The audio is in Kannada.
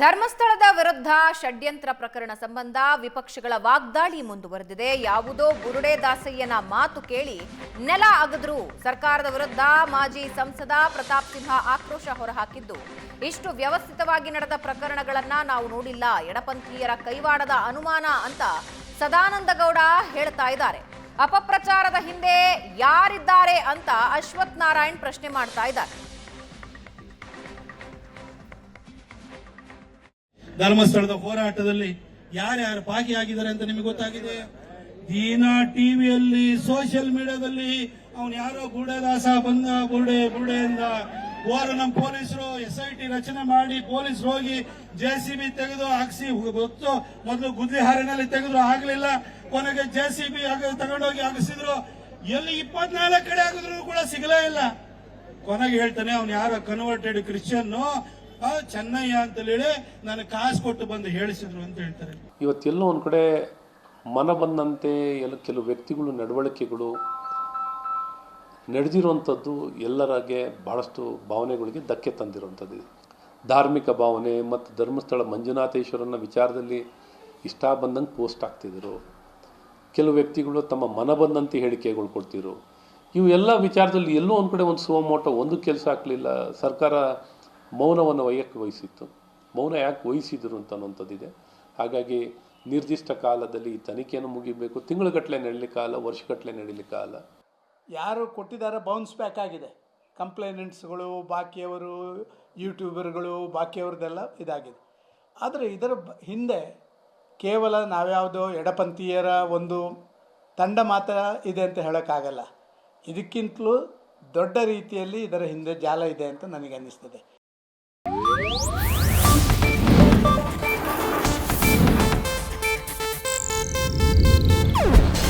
ಧರ್ಮಸ್ಥಳದ ವಿರುದ್ಧ ಷಡ್ಯಂತ್ರ ಪ್ರಕರಣ ಸಂಬಂಧ ವಿಪಕ್ಷಗಳ ವಾಗ್ದಾಳಿ ಮುಂದುವರೆದಿದೆ. ಯಾವುದೋ ಬುರುಡೆ ದಾಸಯ್ಯನ ಮಾತು ಕೇಳಿ ನೆಲ ಅಗದ್ರು. ಸರ್ಕಾರದ ವಿರುದ್ಧ ಮಾಜಿ ಸಂಸದ ಪ್ರತಾಪ್ ಸಿಂಹ ಆಕ್ರೋಶ ಹೊರಹಾಕಿದ್ದು. ಇಷ್ಟು ವ್ಯವಸ್ಥಿತವಾಗಿ ನಡೆದ ಪ್ರಕರಣಗಳನ್ನ ನಾವು ನೋಡಿಲ್ಲ. ಎಡಪಂಥೀಯರ ಕೈವಾಡದ ಅನುಮಾನ ಅಂತ ಸದಾನಂದ ಗೌಡ ಹೇಳ್ತಾ ಇದ್ದಾರೆ. ಅಪಪ್ರಚಾರದ ಹಿಂದೆ ಯಾರಿದ್ದಾರೆ ಅಂತ ಅಶ್ವಥ್ ನಾರಾಯಣ್ ಪ್ರಶ್ನೆ ಮಾಡ್ತಾ ಇದ್ದಾರೆ. ಧರ್ಮಸ್ಥಳದ ಹೋರಾಟದಲ್ಲಿ ಯಾರ್ಯಾರು ಭಾಗಿಯಾಗಿದ್ದಾರೆ ಅಂತ ನಿಮಗೆ ಗೊತ್ತಾಗಿದೆ? ದೀನಾ ಟಿವಿಯಲ್ಲಿ, ಸೋಷಿಯಲ್ ಮೀಡಿಯಾದಲ್ಲಿ ಅವನು ಯಾರೋ ಗುಡದಾಸ ಬಂದ ಗುರುಡೆ ಗುಡೆ ಅಂದ ಓರ ನಮ್ಮ ಪೊಲೀಸರು ಎಸ್ ಐ ಟಿ ರಚನೆ ಮಾಡಿ ಪೊಲೀಸರು ಹೋಗಿ ಜೆ ಸಿ ಬಿ ತೆಗೆದು ಹಾಕ್ಸಿ, ಗೊತ್ತು, ಮೊದಲು ಗುದ್ದಿ ಹಾರಿನಲ್ಲಿ ತೆಗೆದ್ರು, ಆಗ್ಲಿಲ್ಲ. ಕೊನೆಗೆ ಜೆ ಸಿ ಬಿ ತಗೊಂಡೋಗಿ ಹಾಕಿಸಿದ್ರು. ಎಲ್ಲಿ ಇಪ್ಪತ್ನಾಲ್ಕು ಕಡೆ ಆಗಿದ್ರು ಕೂಡ ಸಿಗಲೇ ಇಲ್ಲ. ಕೊನೆಗೆ ಹೇಳ್ತಾನೆ, ಅವ್ನು ಯಾರೋ ಕನ್ವರ್ಟೆಡ್ ಕ್ರಿಶ್ಚಿಯನ್ ಚೆನ್ನಯ್ಯ ಅಂತ ಹೇಳಿ ನನಗೆ ಕಾಸು ಕೊಟ್ಟು ಬಂದು ಹೇಳಿಸಿದ್ರು ಅಂತ ಹೇಳ್ತಾರೆ. ಇವತ್ತೆಲ್ಲೋ ಒಂದು ಕಡೆ ಮನ ಬಂದಂತೆ ಎಲ್ಲ ಕೆಲವು ವ್ಯಕ್ತಿಗಳು ನಡವಳಿಕೆಗಳು ನಡೆದಿರುವಂಥದ್ದು ಎಲ್ಲರಾಗೆ ಭಾಳಷ್ಟು ಭಾವನೆಗಳಿಗೆ ಧಕ್ಕೆ ತಂದಿರುವಂಥದ್ದು ಧಾರ್ಮಿಕ ಭಾವನೆ ಮತ್ತು ಧರ್ಮಸ್ಥಳ ಮಂಜುನಾಥೇಶ್ವರನ ವಿಚಾರದಲ್ಲಿ ಇಷ್ಟ ಬಂದಂಗೆ ಪೋಸ್ಟ್ ಆಗ್ತಿದ್ರು ಕೆಲವು ವ್ಯಕ್ತಿಗಳು ತಮ್ಮ ಮನ ಬಂದಂತೆ ಹೇಳಿಕೆಗಳು ಕೊಡ್ತಿದ್ರು. ಇವು ಎಲ್ಲ ವಿಚಾರದಲ್ಲಿ ಎಲ್ಲೋ ಒಂದು ಕಡೆ ಒಂದು ಸುವಮೋಟ ಒಂದು ಕೆಲಸ ಆಗಲಿಲ್ಲ ಸರ್ಕಾರ ಮೌನವನ್ನು ವಯಕ್ಕೆ ವಹಿಸಿತ್ತು ಮೌನ ಯಾಕೆ ವಹಿಸಿದರು ಅಂತ ಅನ್ನೋಂಥದ್ದಿದೆ ಹಾಗಾಗಿ ನಿರ್ದಿಷ್ಟ ಕಾಲದಲ್ಲಿ ಈ ತನಿಖೆಯನ್ನು ಮುಗಿಬೇಕು. ತಿಂಗಳುಗಟ್ಟಲೆ ನಡೀಲಿಕ್ಕಾಗಲ್ಲ ವರ್ಷಗಟ್ಟಲೆ ನಡೀಲಿಕ್ಕಾಗಲ್ಲ ಯಾರು ಕೊಟ್ಟಿದ್ದಾರೆ ಬೌನ್ಸ್ ಬ್ಯಾಕ್ ಆಗಿದೆ. ಕಂಪ್ಲೇನೆಂಟ್ಸ್ಗಳು ಬಾಕಿಯವರು ಯೂಟ್ಯೂಬರ್ಗಳು ಬಾಕಿಯವ್ರದ್ದೆಲ್ಲ ಇದಾಗಿದೆ. ಆದರೆ ಇದರ ಹಿಂದೆ ಕೇವಲ ನಾವ್ಯಾವುದೋ ಎಡಪಂಥೀಯರ ಒಂದು ತಂಡ ಮಾತ್ರ ಇದೆ ಅಂತ ಹೇಳೋಕ್ಕಾಗಲ್ಲ. ಇದಕ್ಕಿಂತಲೂ ದೊಡ್ಡ ರೀತಿಯಲ್ಲಿ ಇದರ ಹಿಂದೆ ಜಾಲ ಇದೆ ಅಂತ ನನಗೆ ಅನ್ನಿಸ್ತದೆ.